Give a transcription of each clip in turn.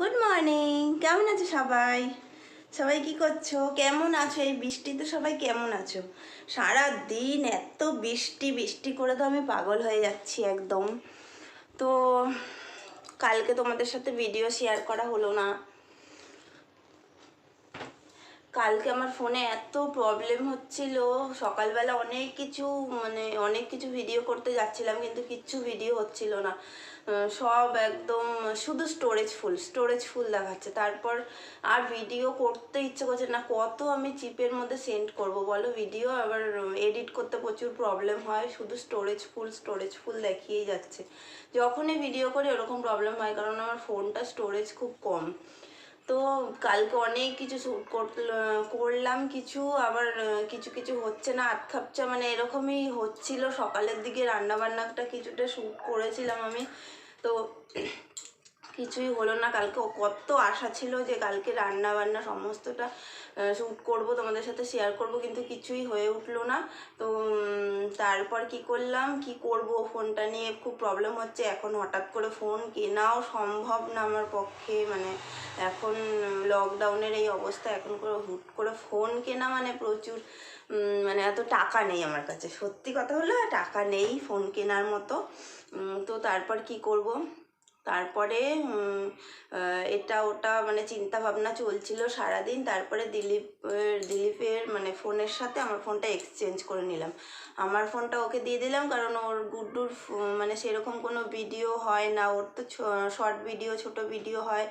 Good morning কেমন আছো সবাই? সবাই কি করছ? কেমন আছো? এই বৃষ্টিতে সবাই কেমন আছো? সারা দিন এত বৃষ্টি বৃষ্টি করে তো আমি পাগল হয়ে যাচ্ছি একদম। তো কালকে তোমাদের সাথে ভিডিও শেয়ার করা হলো না। কালকে আমার ফোনে এত প্রবলেম হচ্ছিল। সকালবেলা অনেক কিছু মানে অনেক কিছু ভিডিও করতে যাচ্ছিলাম, কিন্তু কিচ্ছু ভিডিও হচ্ছিল না। সব একদম শুধু স্টোরেজ ফুল স্টোরেজ ফুল দেখাচ্ছে। তারপর আর ভিডিও করতে ইচ্ছে করছে না, কত আমি চিপের মধ্যে সেন্ড করব বলো? ভিডিও আবার এডিট করতে প্রচুর প্রবলেম হয়। শুধু স্টোরেজ ফুল স্টোরেজ ফুল দেখিয়েই যাচ্ছে। যখনই ভিডিও করি ওরকম প্রবলেম হয়, কারণ আমার ফোনটা স্টোরেজ খুব কম। তো কালকে অনেক কিছু শ্যুট করলাম কিছু, আবার কিছু কিছু হচ্ছে না আট খাপচা মানে এরকমই হচ্ছিল। সকালের দিকে রান্নাবান্নাটা কিছুটা শ্যুট করেছিলাম আমি। তো কিছুই হলো না। কালকে কত আশা ছিল যে কালকে রান্না বান্না সমস্তটা শ্যুট করব, তোমাদের সাথে শেয়ার করব, কিন্তু কিছুই হয়ে উঠল না। তো তারপর কি করলাম? কি করব? ফোনটা নিয়ে খুব প্রবলেম হচ্ছে। এখন হঠাৎ করে ফোন কেনাও সম্ভব না আমার পক্ষে। মানে এখন লকডাউনের এই অবস্থা, এখন করে হুট করে ফোন কেনা মানে প্রচুর মানে এত টাকা নেই আমার কাছে। সত্যি কথা হলো টাকা নেই ফোন কেনার মতো। তো তারপর কি করব? তারপরে এটা ওটা মানে চিন্তা ভাবনা চলছিল সারাদিন। তারপরে দিলীপ দিলীপের মানে ফোনের সাথে আমার ফোনটা এক্সচেঞ্জ করে নিলাম। আমার ফোনটা ওকে দিয়ে দিলাম কারণ ওর গুড্ডুর মানে সেরকম কোনো ভিডিও হয় না। ওর তো শর্ট ভিডিও ছোট ভিডিও হয়,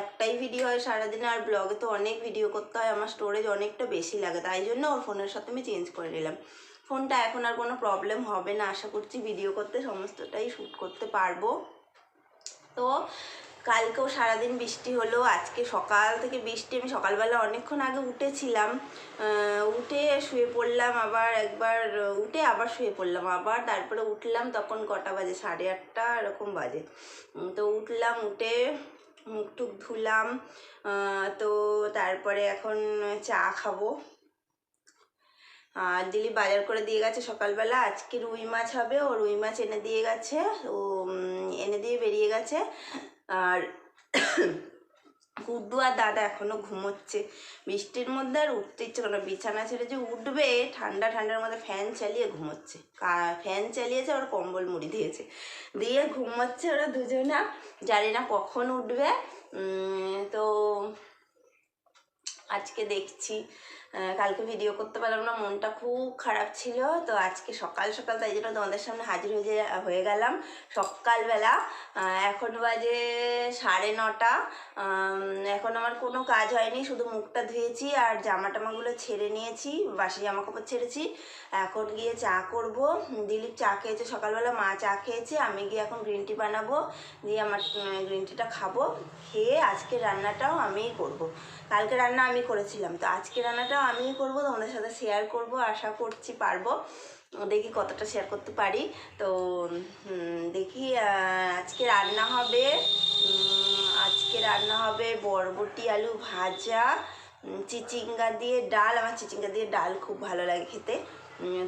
একটাই ভিডিও হয় সারাদিনে। আর ব্লগে তো অনেক ভিডিও করতে হয়, আমার স্টোরেজ অনেকটা বেশি লাগে। তাই জন্য ওর ফোনের সাথে আমি চেঞ্জ করে নিলাম। ফোনটা এখন আর কোনো প্রবলেম হবে না। আশা করছি ভিডিও করতে সমস্তটাই শ্যুট করতে পারব। তো কালকেও সারাদিন বৃষ্টি হলো, আজকে সকাল থেকে বৃষ্টি, আমি সকালবেলা অনেকক্ষণ আগে উঠেছিলাম উঠে শুয়ে পড়লাম, আবার একবার, উঠে আবার শুয়ে পড়লাম, আবার তারপরে উঠলাম তখন কটা বাজে? সাড়ে আটটা এরকম বাজে। তো উঠলাম, উঠে মুখ টুক ধুলাম তো তারপরে এখন চা খাব। আর দিলীপ বাজার করে দিয়ে গেছে সকালবেলা। আজকে রুই মাছ হবে, ও রুই মাছ এনে দিয়ে গেছে, ও এনে দিয়ে বেরিয়ে গেছে। আর গুড্ডু আর দাদা এখনও ঘুমোচ্ছে। বৃষ্টির মধ্যে আর উঠতে ইচ্ছে করে বিছানা ছেড়ে যে উঠবে, ঠান্ডা ঠান্ডার মধ্যে ফ্যান চালিয়ে ঘুমোচ্ছে। ফ্যান চালিয়েছে ওর কম্বল মুড়ি দিয়েছে। দিয়ে ঘুমোচ্ছে ওরা দুজনা। জানি না কখন উঠবে। তো আজকে দেখছি। কালকে ভিডিও করতে পারলাম না, মনটা খুব খারাপ ছিল। তো আজকে সকাল সকাল তাই জন্য তোমাদের সামনে হাজির হয়ে হয়ে গেলাম। সকালবেলা এখন বাজে সাড়ে নটা। এখন আমার কোনো কাজ হয়নি, শুধু মুখটা ধুয়েছি আর জামা টামাগুলো ছেড়ে নিয়েছি, বাসি জামা কাপড় ছেড়েছি। এখন গিয়ে চা করব। দিলীপ চা খেয়েছে সকালবেলা, মা চা খেয়েছে। আমি গিয়ে এখন গ্রিন টি বানাবো। দিয়ে আমার গ্রিন টিটা খাব। খেয়ে আজকে রান্নাটাও আমিই করব। কালকে রান্না আমি করেছিলাম। তো আজকে রান্নাটাও আমিই করব, তোমাদের সাথে শেয়ার করব, আশা করছি পারব। দেখি কতটা শেয়ার করতে পারি। তো দেখি আজকে রান্না হবে আজকে রান্না হবে বরবটি আলু ভাজা চিচিঙ্গা দিয়ে ডাল। আমার চিচিঙ্গা দিয়ে ডাল খুব ভালো লাগে খেতে।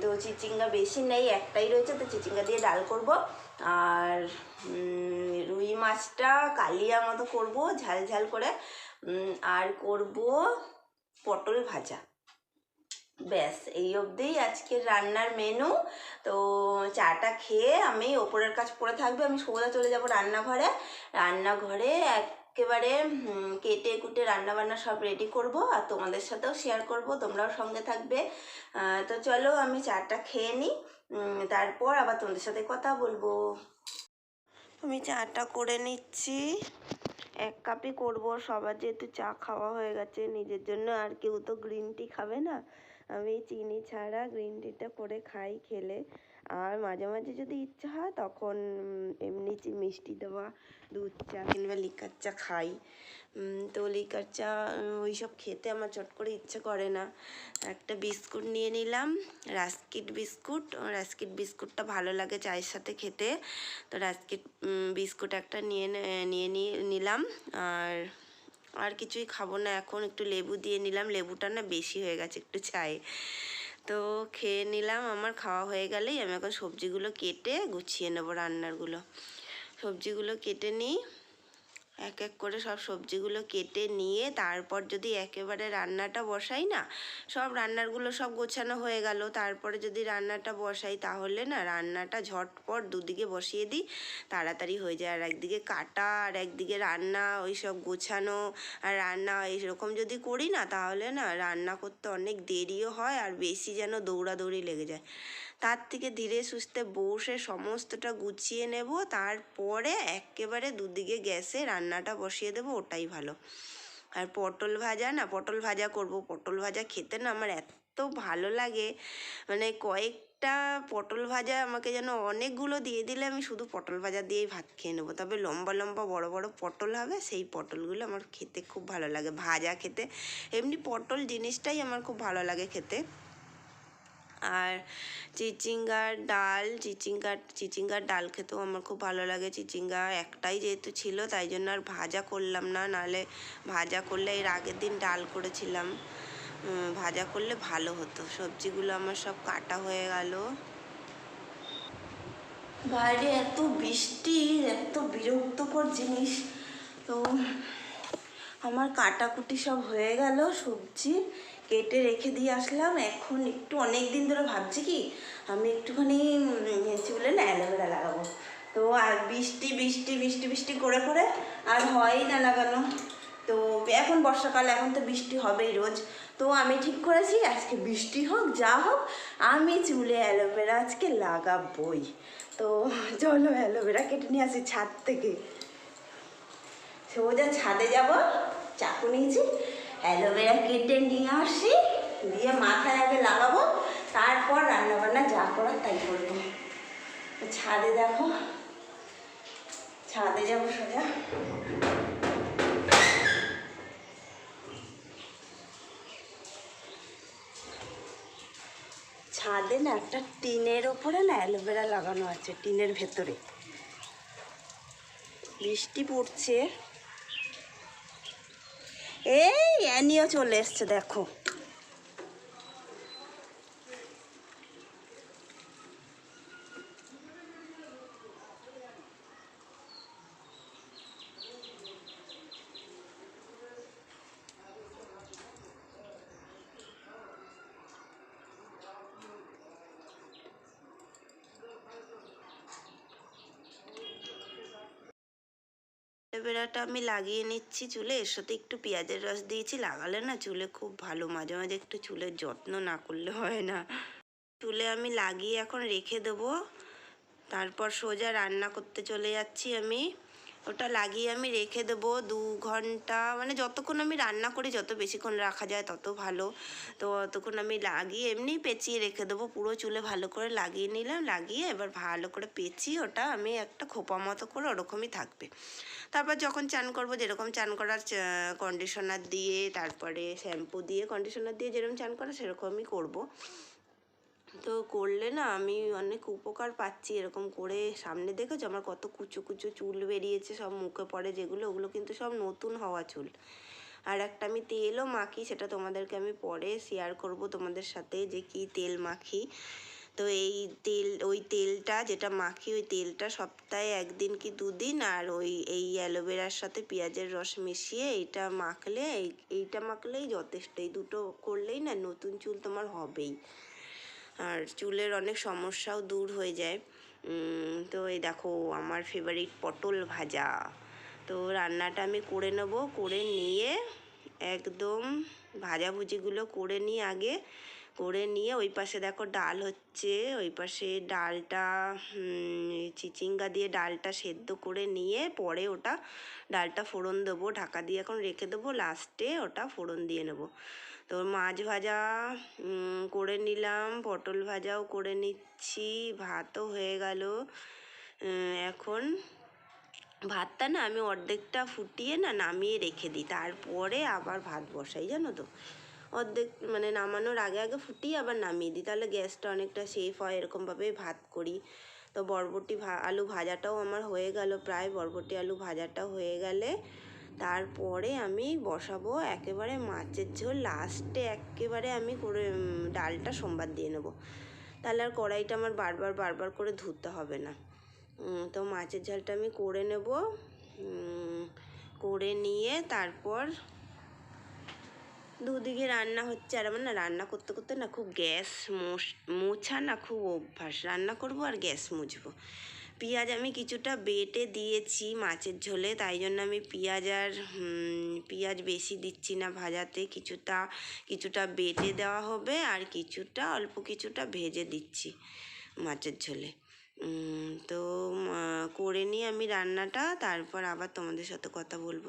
তো চিচিঙ্গা বেশি নেই, একটাই রয়েছে, তো চিচিঙ্গা দিয়ে ডাল করব। আর রুই মাছটা কালিয়া মতো করব, ঝাল ঝাল করে। আর করব পটল ভাজা। ব্যাস, এই অবধি আজকের রান্নার মেনু তো চাটা খেয়ে আমি ওপরের কাজ পড়ে থাকবে, আমি সোজা চলে যাব রান্নাঘরে। রান্নাঘরে একেবারে কেটে কুটে রান্না বান্না সব রেডি করব আর তোমাদের সাথেও শেয়ার করব, তোমরাও সঙ্গে থাকবে। তো চলো আমি চাটা খেয়ে নিই তারপর আবার তোমাদের সাথে কথা বলব। আমি চাটা করে নিচ্ছি। এক কাপই করব, সবার যেহেতু চা খাওয়া হয়ে গেছে, নিজের জন্য আর কেউ তো গ্রিন টি খাবে না। আমি চিনি ছাড়া গ্রিন টিটা করে খাই খেলে। আর মাঝে মাঝে যদি ইচ্ছা হয় তখন এমনি মিষ্টি দেওয়া, দুধ চা কিংবা লিকার চা খাই। তো লিকার চা ওই সব খেতে আমার চট করে ইচ্ছে করে না। একটা বিস্কুট নিয়ে নিলাম, রাস্কিট বিস্কুট। রাস্কিট বিস্কুটটা ভালো লাগে চায়ের সাথে খেতে। তো রাস্কিট বিস্কুট একটা নিয়ে নিয়ে নিলাম। আর আর কিছুই খাব না এখন। একটু লেবু দিয়ে নিলাম। লেবুটা না বেশি হয়ে গেছে একটু চায়ে। তো খেয়ে নিলাম, আমার খাওয়া হয়ে গেলেই আমি এখন সবজিগুলো কেটে গুছিয়ে নেব রান্নারগুলো। সবজিগুলো কেটে নিই। এক এক করে সব সবজিগুলো কেটে নিয়ে তারপর যদি একেবারে রান্নাটা বসাই না, সব রান্নারগুলো সব গোছানো হয়ে গেল। তারপরে যদি রান্নাটা বসাই তাহলে না রান্নাটা ঝটপট দুদিকে বসিয়ে দিই, তাড়াতাড়ি হয়ে যায়। আর একদিকে কাটা, আর একদিকে রান্না ওই সব গোছানো, আর রান্না এইরকম যদি করি না তাহলে না রান্না করতে অনেক দেরিও হয়, আর বেশি যেন দৌড়াদৌড়ি লেগে যায়। তার থেকে ধীরে সুস্থে বসে সমস্তটা গুছিয়ে নেব, তারপরে একেবারে দুদিকে গ্যাসে রান্নাটা বসিয়ে দেবো, ওটাই ভালো। আর পটল ভাজা না, পটল ভাজা করব। পটল ভাজা খেতে না আমার এত ভালো লাগে মানে কয়েকটা পটল ভাজা আমাকে যেন অনেকগুলো দিয়ে দিলে আমি শুধু পটল ভাজা দিয়েই ভাত খেয়ে নেব। তবে লম্বা লম্বা বড় বড় পটল হবে, সেই পটলগুলো আমার খেতে খুব ভালো লাগে, ভাজা খেতে। এমনি পটল জিনিসটাই আমার খুব ভালো লাগে খেতে। আর চিচিঙ্গার ডাল, চিচিঙ্গার চিচিঙ্গার ডাল খেতেও আমার খুব ভালো লাগে। চিচিঙ্গা একটাই যেহেতু ছিল, তাই জন্য আর ভাজা করলাম না। নাহলে ভাজা করলে এর আগের দিন ডাল করেছিলাম। ভাজা করলে ভালো হতো। সবজিগুলো আমার সব কাটা হয়ে গেল। বাইরে এত বৃষ্টি, এত বিরক্তকর জিনিস। তো আমার কাটাকুটি সব হয়ে গেল সবজি কেটে রেখে দিয়ে আসলাম। এখন একটু অনেক দিন ধরে ভাবছি কি, আমি একটুখানি চুলে না, অ্যালোভেরা লাগাবো। তো আর বৃষ্টি বৃষ্টি বৃষ্টি বৃষ্টি করে করে আর হয়ই না লাগানো। তো এখন বর্ষাকাল, এখন তো বৃষ্টি হবেই রোজ। তো আমি ঠিক করেছি, আজকে বৃষ্টি হোক, যা হোক, আমি চুলে অ্যালোভেরা আজকে লাগাবই। তো চলো অ্যালোভেরা কেটে নিয়ে আসি ছাদ থেকে। সোজা ছাদে যাব, চাকু নিয়েছি। অ্যালোভেরা কেটে নিয়ে আসি, দিয়ে মাথায় আগে লাগাবো, তারপর রান্নাবান্না যা করার তাই করব। ছাদে দেখো, ছাদে যাব সোজা। ছাদে না একটা টিনের ওপরে না অ্যালোভেরা লাগানো আছে, টিনের ভেতরে। বৃষ্টি পড়ছে। এই অ্যানিও চলে এসছে দেখো। অ্যালোভেরাটা আমি লাগিয়ে নিচ্ছি চুলে। এর সাথে একটু পেঁয়াজের রস দিয়েছি। লাগালে না চুলে খুব ভালো, মাঝে মাঝে একটু চুলের যত্ন না করলে হয় না। চুলে আমি লাগিয়ে এখন রেখে দেবো। তারপর সোজা রান্না করতে চলে যাচ্ছি আমি। ওটা লাগিয়ে আমি রেখে দেবো দু ঘণ্টা। মানে যতক্ষণ আমি রান্না করি, যত বেশিক্ষণ রাখা যায় তত ভালো। তো ততক্ষণ আমি লাগিয়ে এমনি পেঁচিয়ে রেখে দেবো। পুরো চুলে ভালো করে লাগিয়ে নিলাম, লাগিয়ে এবার ভালো করে পেঁচিয়ে ওটা আমি একটা খোপা মতো করে ওরকমই থাকবে। তারপর যখন চান করব, যেরকম চান করার কন্ডিশনার দিয়ে, তারপরে শ্যাম্পু দিয়ে কন্ডিশনার দিয়ে যেরকম চান করা সেরকমই করব। তো করলে না আমি অনেক উপকার পাচ্ছি এরকম করে। সামনে দেখেছ আমার কত কুচো কুচো চুল বেরিয়েছে, সব মুখে পড়ে যেগুলো, ওগুলো কিন্তু সব নতুন হওয়া চুল। আর একটা আমি তেলও মাখি, সেটা তোমাদেরকে আমি পরে শেয়ার করব তোমাদের সাথে যে কি তেল মাখি। তো এই তেল, ওই তেলটা যেটা মাখি, ওই তেলটা সপ্তাহে একদিন কি দুদিন, আর ওই, এই অ্যালোভেরার সাথে পেঁয়াজের রস মিশিয়ে এইটা মাখলে, এই, এইটা মাখলেই যথেষ্ট। এই দুটো করলেই না নতুন চুল তোমার হবেই। আর চুলের অনেক সমস্যাও দূর হয়ে যায়। তো এই দেখো, আমার ফেভারিট পটল ভাজা। তো রান্নাটা আমি করে নেব, করে নিয়ে একদম ভাজাভুজিগুলো করে নিয়ে আগে, করে নিয়ে ওই পাশে দেখো ডাল হচ্ছে, ওই পাশে ডালটা চিচিঙ্গা দিয়ে ডালটা সেদ্ধ করে নিয়ে পরে ওটা ডালটা ফোড়ন দেবো, ঢাকা দিয়ে এখন রেখে দেবো লাস্টে ওটা ফোড়ন দিয়ে নেব। তো মাছ ভাজা করে নিলাম, পটল ভাজাও করে নিচ্ছি, ভাতও হয়ে গেল। এখন ভাতটা না আমি অর্ধেকটা ফুটিয়ে না নামিয়ে রেখে দিই, তারপরে আবার ভাত বসাই, জানো তো? অর্ধেক মানে নামানোর আগে আগে ফুটিয়ে আবার নামিয়ে দিই, তাহলে গ্যাসটা অনেকটা সেফ হয়, এরকমভাবেই ভাত করি। তো বরবটি ভা, আলু ভাজাটাও আমার হয়ে গেল প্রায়, বরবটি আলু ভাজাটা হয়ে গেলে তারপরে আমি বসাবো একেবারে মাছের ঝোল লাস্টে একেবারে আমি করে ডালটা সোমবার দিয়ে নেব। তাহলে আর কড়াইটা আমার বারবার বারবার করে ধুতে হবে না। তো মাছের ঝালটা আমি করে নেব। করে নিয়ে তারপর দুদিকে রান্না হচ্ছে আর আমার না রান্না করতে করতে না খুব গ্যাস মোছা না খুব অভ্যাস। রান্না করব আর গ্যাস মুছবো। পেঁয়াজ আমি কিছুটা বেটে দিয়েছি মাছের ঝোলে, তাই জন্য আমি পেঁয়াজ আর পিঁয়াজ বেশি দিচ্ছি না ভাজাতে। কিছুটা কিছুটা বেটে দেওয়া হবে আর কিছুটা, অল্প কিছুটা ভেজে দিচ্ছি মাছের ঝোলে। তো করে নিই আমি রান্নাটা, তারপর আবার তোমাদের সাথে কথা বলব।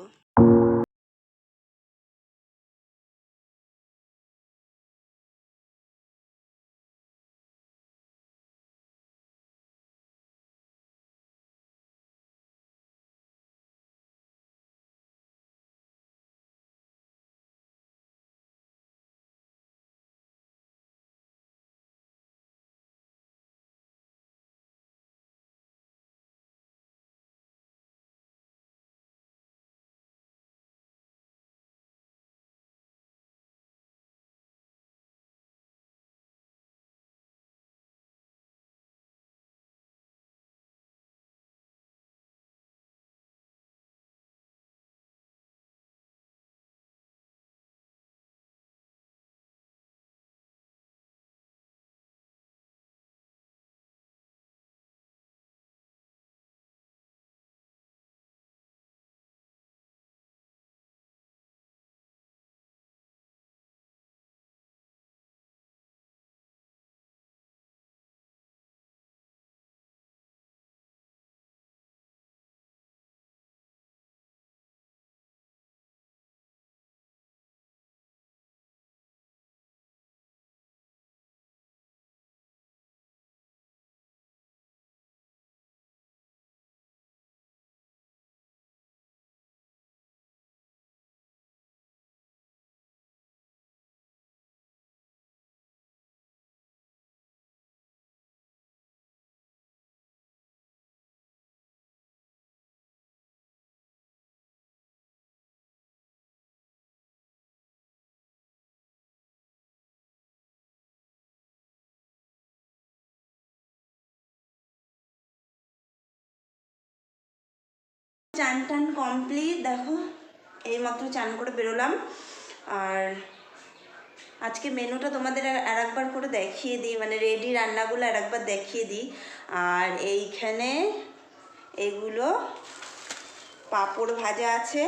চান টান কমপ্লিট দেখো, এইমাত্র চান করে বেরোলাম। আর আজকে মেনুটা তোমাদের আর একবার করে দেখিয়ে দিই মানে রেডি রান্নাগুলো আর একবার দেখিয়ে দিই। আর এইখানে এগুলো পাঁপড় ভাজা আছে।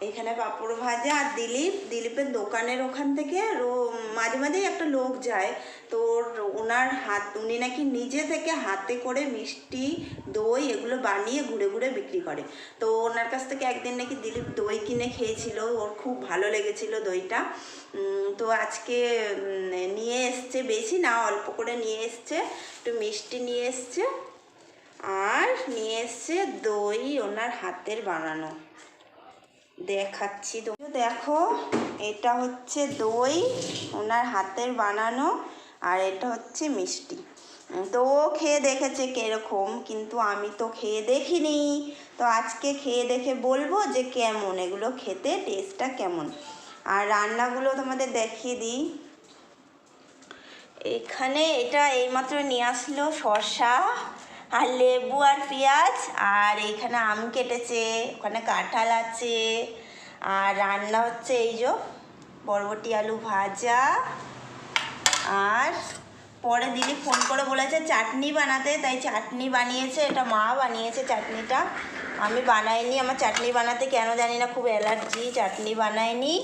এখানে পাঁপড় ভাজা আর দিলীপ। দিলীপের দোকানের ওখান থেকে রো- মাঝে মাঝেই একটা লোক যায়। তো ওনার হাত, উনি নাকি নিজে থেকে হাতে করে মিষ্টি, দই এগুলো বানিয়ে ঘুরে ঘুরে বিক্রি করে। তো ওনার কাছ থেকে একদিন নাকি দিলীপ দই কিনে খেয়েছিল। ওর খুব ভালো লেগেছিল দইটা। তো আজকে নিয়ে এসছে বেশি না, অল্প করে নিয়ে এসছে। একটু মিষ্টি নিয়ে এসছে। আর নিয়ে এসছে দই ওনার হাতের বানানো। দেখাচ্ছি। দেখো, এটা হচ্ছে দই ওনার হাতের বানানো আর এটা হচ্ছে মিষ্টি। তো ও খেয়ে দেখেছে কীরকম, কিন্তু আমি তো খেয়ে দেখিনি। তো আজকে খেয়ে দেখে বলব যে কেমন, এগুলো খেতে টেস্টটা কেমন। আর রান্নাগুলো তোমাদের দেখিয়ে দিই। এখানে এটা এইমাত্র নিয়ে আসলো শসা আর লেবু আর পেঁয়াজ, আর এইখানে আম কেটেছে, ওখানে কাঁঠাল আছে, আর রান্না হচ্ছে এই যে বরবটি আলু ভাজা, আর পরে দিদি ফোন করে বলেছে চাটনি বানাতে, তাই চাটনি বানিয়েছে, এটা মা বানিয়েছে চাটনিটা। আমি বানাইনি, আমার চাটনি বানাতে কেন জানি না, খুব অ্যালার্জি, চাটনি বানাইনি।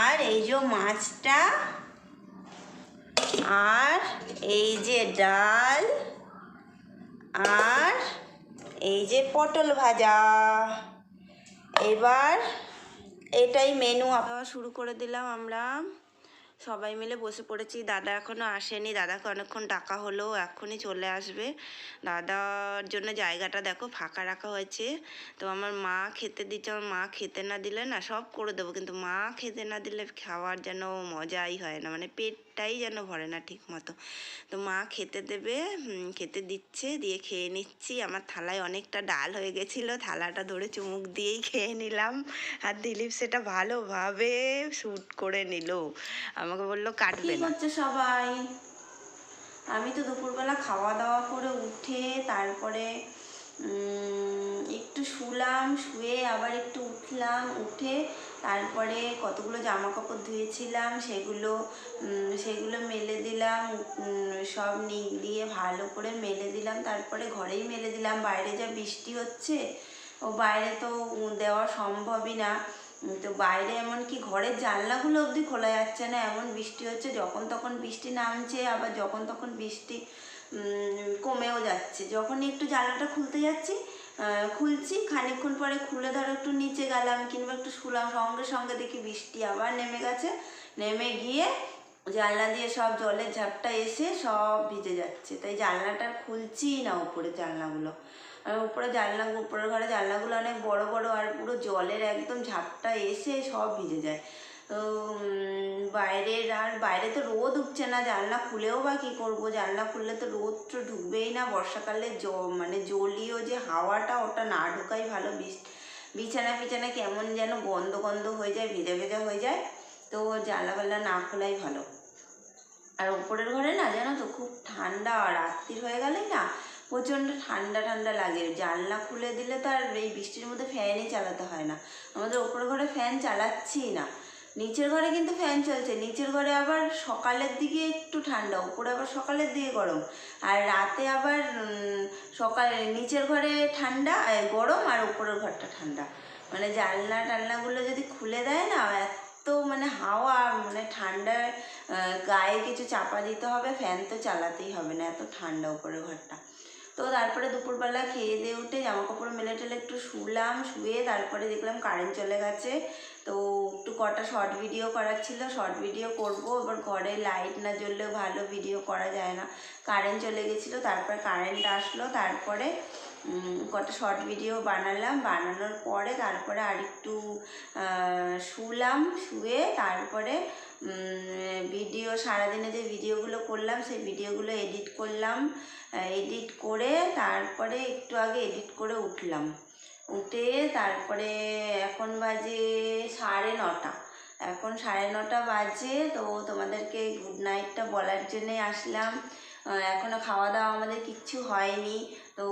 আর এই যে মাছটা, আর এই যে ডাল আর এই যে পটল ভাজা। এবার এটাই মেনু শুরু করে দিলাম আমরা। সবাই মিলে বসে পড়েছি। দাদা এখনও আসেনি। দাদাকে অনেকক্ষণ ডাকা হলো এক্ষুনি চলে আসবে। দাদার জন্য জায়গাটা দেখো, ফাঁকা রাখা হয়েছে। তো আমার মা খেতে দিচ্ছে, আমার মা খেতে না দিলে না সব করে দেবো। কিন্তু মা খেতে না দিলে খাওয়ার যেন মজাই হয় না মানে পেটটাই যেন ভরে না ঠিক মতো তো মা খেতে দেবে খেতে দিচ্ছে, দিয়ে খেয়ে নিচ্ছি। আমার থালায় অনেকটা ডাল হয়ে গেছিল, থালাটা ধরে চুমুক দিয়েই খেয়ে নিলাম। আর দিলীপ সেটা ভালোভাবে শ্যুট করে নিল। আমাকে বলল কাটবে না। হচ্ছে সবাই? আমি তো দুপুরবেলা খাওয়া দাওয়া করে উঠে তারপরে একটু শুলাম শুয়ে আবার একটু উঠলাম উঠে তারপরে কতগুলো জামা কাপড় ধুয়েছিলাম সেগুলো সেগুলো মেলে দিলাম সব নিগড়িয়ে ভালো করে মেলে দিলাম তারপরে ঘরেই মেলে দিলাম। বাইরে যা বৃষ্টি হচ্ছে ও বাইরে তো দেওয়া সম্ভবই না। তো বাইরে এমনকি ঘরের জানলাগুলো অবধি খোলা যাচ্ছে না, এমন বৃষ্টি হচ্ছে, যখন তখন বৃষ্টি নামছে, আবার যখন তখন বৃষ্টি কমেও যাচ্ছে। যখনই একটু জানলাটা খুলতে যাচ্ছি খুলছি, খানিকক্ষণ পরে খুলে ধরো একটু নিচে গেলাম, কিংবা একটু শুলাম, সঙ্গে সঙ্গে দেখি বৃষ্টি আবার নেমে গেছে। নেমে গিয়ে জানলা দিয়ে সব জলের ঝাপটা এসে সব ভিজে যাচ্ছে। তাই জানলাটা আর খুলছিই না উপরে জানলাগুলো। উপরে জানলা উপরের ঘরে জানলাগুলো অনেক বড় বড় আর পুরো জলের একদম ঝাপটা এসে সব ভিজে যায়। তো বাইরের আর বাইরে তো রোদ উঠছে না, জানলা খুলেও বা কী করব? জানলা খুললে তো রোদ তো ঢুকবেই না, বর্ষাকালে জ মানে জলীয় যে হাওয়াটা ওটা না ঢোকাই ভালো, বিছ- বিছানা ফিছানা কেমন যেন গন্ধ গন্ধ হয়ে যায়, ভেজা ভেজা হয়ে যায়, তো জানলা ফাল্লা না খোলাই ভালো। আর উপরের ঘরে না জানো তো খুব ঠান্ডা রাত্রির হয়ে গেলেই না প্রচণ্ড ঠান্ডা ঠান্ডা লাগে। জানলা খুলে দিলে তো আর এই বৃষ্টির মধ্যে ফ্যানই চালাতে হয় না। আমাদের উপরের ঘরে ফ্যান চালাচ্ছি না। নিচের ঘরে কিন্তু ফ্যান চলছে। নিচের ঘরে আবার সকালের দিকে একটু ঠান্ডা, উপরে আবার সকালের দিকে গরম। আর রাতে আবার সকালে, নিচের ঘরে ঠান্ডা গরম আর উপরের ঘরটা ঠান্ডা। মানে জানলা টালনাগুলো যদি খুলে দেয় না, এত মানে হাওয়া মানে ঠান্ডার গায়ে কিছু চাপা দিতে হবে, ফ্যান তো চালাতেই হবে না, এত ঠান্ডা উপরের ঘরটা। তো তারপরে দুপুরবেলা খেয়ে দিয়ে উঠে জামা কাপড় মেলে টেলে একটু শুলাম, শুয়ে তারপরে দেখলাম কারেন্ট চলে গেছে। তো একটু কটা শর্ট ভিডিও করার ছিল শর্ট ভিডিও করব। এবার ঘরে লাইট না জ্বললেও ভালো ভিডিও করা যায় না। কারেন্ট চলে গেছিল, তারপরে কারেন্ট আসলো, তারপরে কটা শর্ট ভিডিও বানালাম। বানানোর পরে তারপরে আরেকটু শুলাম, শুয়ে তারপরে ভিডিও সারাদিনে যে ভিডিওগুলো করলাম সেই ভিডিওগুলো এডিট করলাম। এডিট করে তারপরে একটু আগে এডিট করে উঠলাম। উঠে তারপরে এখন বাজে সাড়ে নটা। এখন সাড়ে নটা বাজে তো তোমাদেরকে গুড নাইটটা বলার জন্যে আসলাম। আহ, এখনও খাওয়া দাওয়া আমাদের কিচ্ছু হয়নি। তো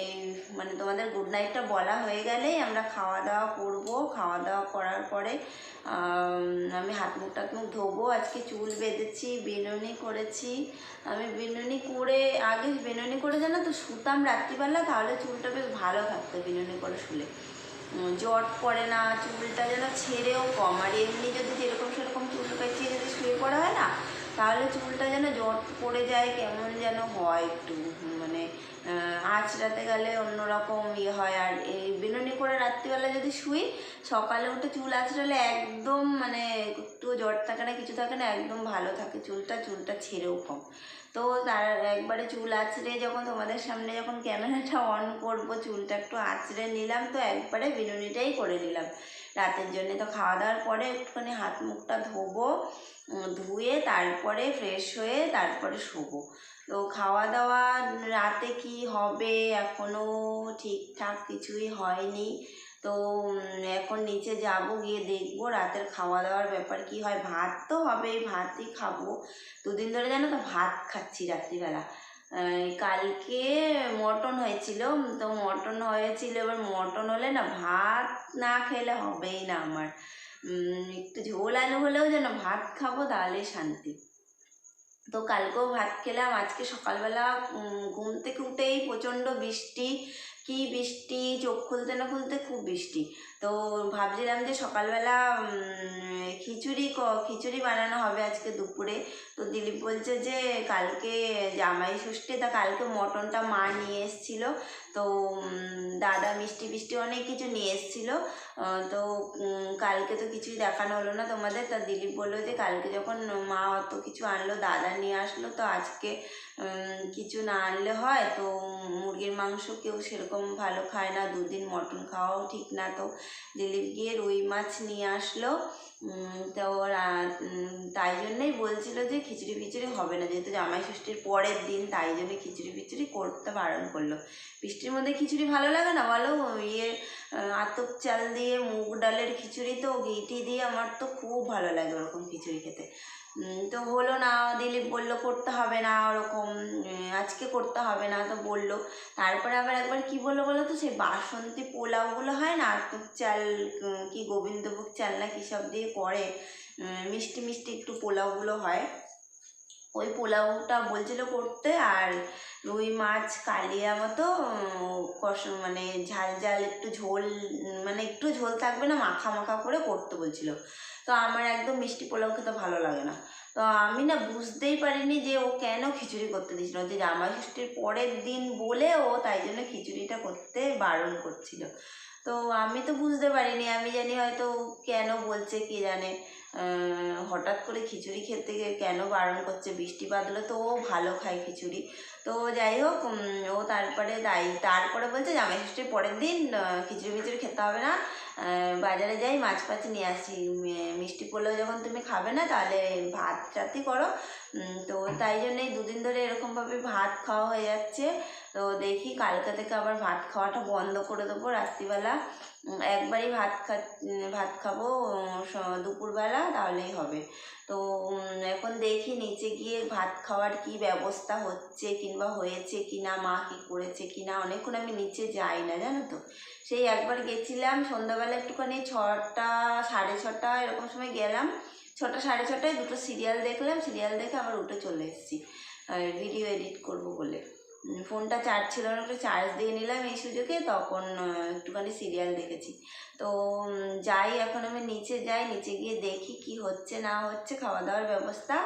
এই মানে তোমাদের গুড নাইটটা বলা হয়ে গেলেই আমরা খাওয়া দাওয়া করব। খাওয়া দাওয়া করার পরে, আমি হাত মুখ টাত মুখ ধোবো। আজকে চুল বেঁধেছি, বেনুনি করেছি। আমি বেনুনি করে, আগে বেনুনি করে জানো তো, শুতাম রাত্রিবেলা, তাহলে চুলটা বেশ ভালো থাকতো বেনুনি করে শুলে। জট পড়ে না, চুলটা যেন ছেড়েও কম। আর এমনি যদি যেরকম সেরকম চুল পেঁচিয়ে যদি শুয়ে পড়া হয় না তাহলে চুলটা যেন জট পড়ে যায়, কেমন যেন হয় একটু মানে আঁচড়াতে গেলে অন্যরকম ইয়ে হয়। আর এই বিনুনি করে রাত্রিবেলা যদি শুই, সকালে উঠে চুল আঁচড়ালে একদম মানে একটু জট থাকে না, কিছু থাকে না, একদম ভালো থাকে চুলটা চুলটা ছেড়েও কম। তো তার একবারে চুল আঁচড়ে যখন তোমাদের সামনে যখন ক্যামেরাটা অন করব, চুলটা একটু আঁচড়ে নিলাম, তো একবারে বিনুনিটাই করে নিলাম। রাতের জন্য। তো খাওয়া দাওয়ার পরে একটুখানি হাত মুখটা ধোবো ধুয়ে তারপরে ফ্রেশ হয়ে তারপরে শোবো। তো খাওয়া দাওয়া রাতে কি হবে এখনও ঠিকঠাক কিছুই হয়নি। তো এখন নিচে যাব, গিয়ে দেখব রাতের খাওয়া দাওয়ার ব্যাপার কি হয়। ভাত তো হবেই, ভাতই খাব। দুদিন ধরে জানো তো ভাত খাচ্ছি রাত্রিবেলা। কালকে মটন হয়েছিল, তো মটন হয়েছিল, এবার মটন হলে না ভাত না খেলে হবেই না আমার। একটু ঝোল আলু হলেও যেন ভাত খাব তাহলে শান্তি। তো কালকেও ভাত খেলাম, আজকে সকালবেলা ঘুম থেকে উঠেই প্রচণ্ড বৃষ্টি, কি বৃষ্টি, চোখ খুলতে না খুলতে খুব বৃষ্টি। তো ভাবছিলাম যে সকালবেলা খিচুড়ি ক- খিচুড়ি বানানো হবে আজকে দুপুরে। তো দিলীপ বলছে যে কালকে জামাই ষষ্ঠী, তা কালকে মটনটা মা নিয়ে এসেছিল। তো দাদা মিষ্টি ফিষ্টি অনেক কিছু নিয়ে এসেছিল। তো কালকে তো কিছুই দেখানো হলো না তোমাদের। তা দিলীপ বলল যে কালকে যখন মা অত কিছু আনলো, দাদা নিয়ে আসলো, তো আজকে কিছু না আনলে হয়। তো মুরগির মাংস কেউ সেরকম ভালো খায় না, দুদিন মটন খাওয়াও ঠিক না তো। দিলীপ গিয়ে রুই মাছ নিয়ে আসলো। তো তাই জন্যই বলছিল যে খিচুড়ি ফিচুড়ি হবে না। যেহেতু জামাই ষষ্ঠীর পরের দিন, তাই জন্য খিচুড়ি ফিচুড়ি করতে বারণ করল। বৃষ্টির মধ্যে খিচুড়ি ভালো লাগে না বলো? ইয়ে আতপ চাল দিয়ে মুগ ডালের খিচুড়ি তো ঘিটি দিয়ে আমার তো খুব ভালো লাগে ওরকম খিচুড়ি খেতে। তো হলো না, দিলীপ বলল করতে হবে না ওরকম আজকে করতে হবে না তো বলল। তারপরে আবার একবার কি বলল বলো তো, সেই বাসন্তী পোলাওগুলো হয় না আতপ চাল কি গোবিন্দভোগ চাল না কী সব দিয়ে করে মিষ্টি মিষ্টি একটু পোলাওগুলো হয়। ওই পোলাওটা বলছিল করতে আর রুই মাছ, কালিয়া মতো কষ মানে ঝাল ঝাল একটু ঝোল মানে একটু ঝোল থাকবে না, মাখা মাখা করে করতে বলছিল। তো আমার একদম মিষ্টি পোলাও খেতে ভালো লাগে না। তো আমি না বুঝতেই পারিনি যে ও কেন খিচুড়ি করতে দিয়েছিল। যে জামাই ষষ্ঠীর পরের দিন বলে ও তাই জন্য খিচুড়িটা করতে বারণ করছিল। তো আমি তো বুঝতে পারিনি, আমি জানি হয়তো কেন বলছে, কি জানে। হঠাৎ করে খিচুড়ি খেতে কেন বারণ করছে? বৃষ্টি বাদলে তো ও ভালো খায় খিচুড়ি। তো যাই হোক ও তারপরে তাই, তারপরে বলছে, জামাই ষষ্ঠীর পরের দিন খিচুড়ি মিচুড়ি খেতে হবে না। বাজারে যাই, মাছ ফাছ নিয়ে আসি। মিষ্টি পোলাও যখন তুমি খাবে না, তাহলে ভাত রাতি করো। তো তাই জন্যই দুদিন ধরে এরকমভাবে ভাত খাওয়া হয়ে যাচ্ছে। তো দেখি, কালকে থেকে আবার ভাত খাওয়াটা বন্ধ করে দেবো রাত্রিবেলা। একবারই ভাত খা ভাত খাব দুপুরবেলা, তাহলেই হবে। তো এখন দেখি নিচে গিয়ে ভাত খাওয়ার কি ব্যবস্থা হচ্ছে কিংবা হয়েছে কি না মা কি করেছে কি না অনেকক্ষণ আমি নিচে যাই না, জানো তো? সেই একবার গেছিলাম, সন্ধ্যাবেলা একটুখানি ছটা, সাড়ে ছটা, এরকম সময় গেলাম। ছটা, সাড়ে ছটায় দুটো সিরিয়াল দেখলাম, সিরিয়াল দেখে আবার উঠে চলে এসেছি। আর ভিডিও এডিট করব বলে। ফোনটা চার্জ ছিল না, একটু চার্জ দিয়ে নিলাম এই সুযোগে, তখন একটুখানি সিরিয়াল দেখেছি। তো যাই, এখন আমি নিচে যাই, নিচে গিয়ে দেখি কি হচ্ছে, না হচ্ছে খাওয়া দাওয়ার ব্যবস্থা,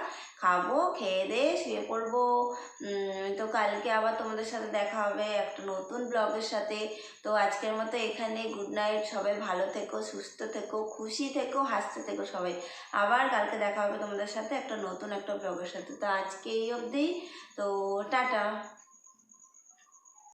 খাব, খেয়ে দিয়ে শুয়ে পড়ব। তো কালকে আবার তোমাদের সাথে দেখা হবে একটা নতুন ব্লগের সাথে। তো আজকের মতো এখানে গুড নাইট সবাই ভালো থেকো, সুস্থ থেকো, খুশি থেকো, হাসতে থেকো সবাই। আবার কালকে দেখা হবে তোমাদের সাথে একটা নতুন একটা ব্লগের সাথে। তো আজকে এই অবধি, তো টাটা।